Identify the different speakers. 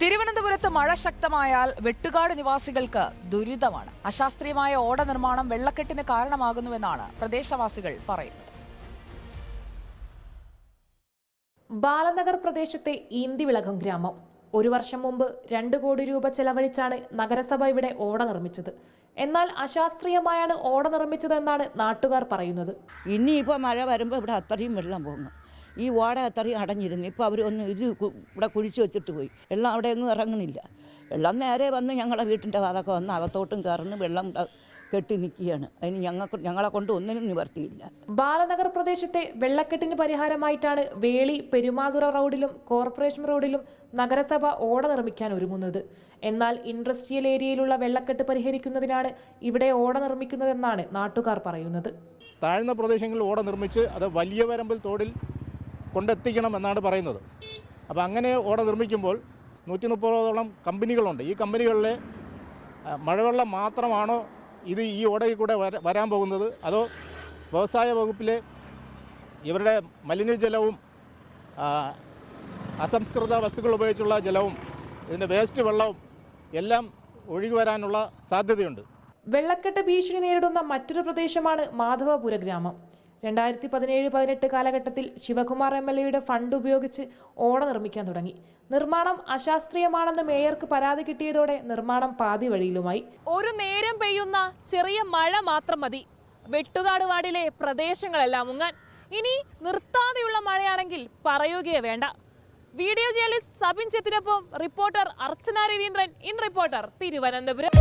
Speaker 1: തിരുവനന്തപുരത്ത് മഴ ശക്തമായാൽ വെട്ടുകാട് നിവാസികൾക്ക് ദുരിതമാണ്. അശാസ്ത്രീയമായ ഓട നിർമ്മാണം വെള്ളക്കെട്ടിന് കാരണമാകുന്നുവെന്നാണ് പ്രദേശവാസികൾ പറയുന്നത്.
Speaker 2: ബാലനഗർ പ്രദേശത്തെ ഈന്തിവിളകം ഗ്രാമം. ഒരു വർഷം മുമ്പ് രണ്ട് കോടി രൂപ ചെലവഴിച്ചാണ് നഗരസഭ ഇവിടെ ഓട നിർമ്മിച്ചത്. എന്നാൽ അശാസ്ത്രീയമായാണ് ഓട നിർമ്മിച്ചതെന്നാണ് നാട്ടുകാർ പറയുന്നത്.
Speaker 3: ഇനിയിപ്പോൾ മഴ വരുമ്പോൾ ഇവിടെ അത്രയും വെള്ളം പോകുന്നു. ഈ ഓട അത്രയും അടഞ്ഞിരുന്നു. ഇപ്പോൾ അവർ ഒന്ന് ഇത് ഇവിടെ കുഴിച്ചു വെച്ചിട്ട് പോയി. വെള്ളം അവിടെ ഒന്നും ഇറങ്ങുന്നില്ല. വെള്ളം നേരെ വന്ന് ഞങ്ങളുടെ വീട്ടിന്റെ വാതൊക്കെ വന്ന് അകത്തോട്ടും കയറുന്നു. വെള്ളം കെട്ടി നിൽക്കുകയാണ് അതിന് ഞങ്ങൾക്ക് ഞങ്ങളെ കൊണ്ട് ഒന്നിനും നിവർത്തിയില്ല.
Speaker 2: ബാലനഗർ പ്രദേശത്തെ വെള്ളക്കെട്ടിന് പരിഹാരമായിട്ടാണ് വേളി പെരുമാതുറ റോഡിലും കോർപ്പറേഷൻ റോഡിലും നഗരസഭ ഓട നിർമ്മിക്കാൻ ഒരുങ്ങുന്നത്. എന്നാൽ ഇൻഡസ്ട്രിയൽ ഏരിയയിലുള്ള വെള്ളക്കെട്ട് പരിഹരിക്കുന്നതിനാണ് ഇവിടെ ഓട നിർമ്മിക്കുന്നതെന്നാണ് നാട്ടുകാർ പറയുന്നത്.
Speaker 4: താഴ്ന്ന പ്രദേശങ്ങളിൽ ഓട നിർമ്മിച്ച് അത് വലിയ വരമ്പിൽ തോടിൽ കൊണ്ടെത്തിക്കണം എന്നാണ് പറയുന്നത്. അപ്പോൾ അങ്ങനെ ഓട നിർമ്മിക്കുമ്പോൾ നൂറ്റി മുപ്പതോളം കമ്പനികളുണ്ട്. ഈ കമ്പനികളിലെ മഴവെള്ളം മാത്രമാണോ ഇത് ഈ ഓടയിൽ കൂടെ വരാൻ പോകുന്നത്? അതോ വ്യവസായ വകുപ്പിലെ ഇവരുടെ മലിനജലവും അസംസ്കൃത വസ്തുക്കൾ ഉപയോഗിച്ചുള്ള ജലവും ഇതിന്റെ വേസ്റ്റ് വെള്ളവും എല്ലാം ഒഴുകി വരാനുള്ള സാധ്യതയുണ്ട്.
Speaker 2: വെള്ളക്കെട്ട് ഭീഷണി നേരിടുന്ന മറ്റൊരു പ്രദേശമാണ് മാധവപുര ഗ്രാമം. രണ്ടായിരത്തി പതിനേഴ് പതിനെട്ട് കാലഘട്ടത്തിൽ ശിവകുമാർ എം എൽ എയുടെ ഫണ്ട് ഉപയോഗിച്ച് ഓട നിർമ്മിക്കാൻ തുടങ്ങി. നിർമ്മാണം അശാസ്ത്രീയമാണെന്ന് മേയർക്ക് പരാതി കിട്ടിയതോടെ നിർമ്മാണം പാതി വഴിയിലുമായി.
Speaker 5: ഒരു നേരം പെയ്യുന്ന ചെറിയ മഴ മാത്രം മതി. വെട്ടുകാട് വാർഡിലെ പ്രദേശങ്ങളെല്ലാം മുങ്ങാൻ. ഇനി നിർത്താതെയുള്ള മഴയാണെങ്കിൽ പറയുകയേ വേണ്ട. Video journalist Sabin ചെത്തിനൊപ്പം reporter Archana Raveendran. In reporter Thiruvananthapuram.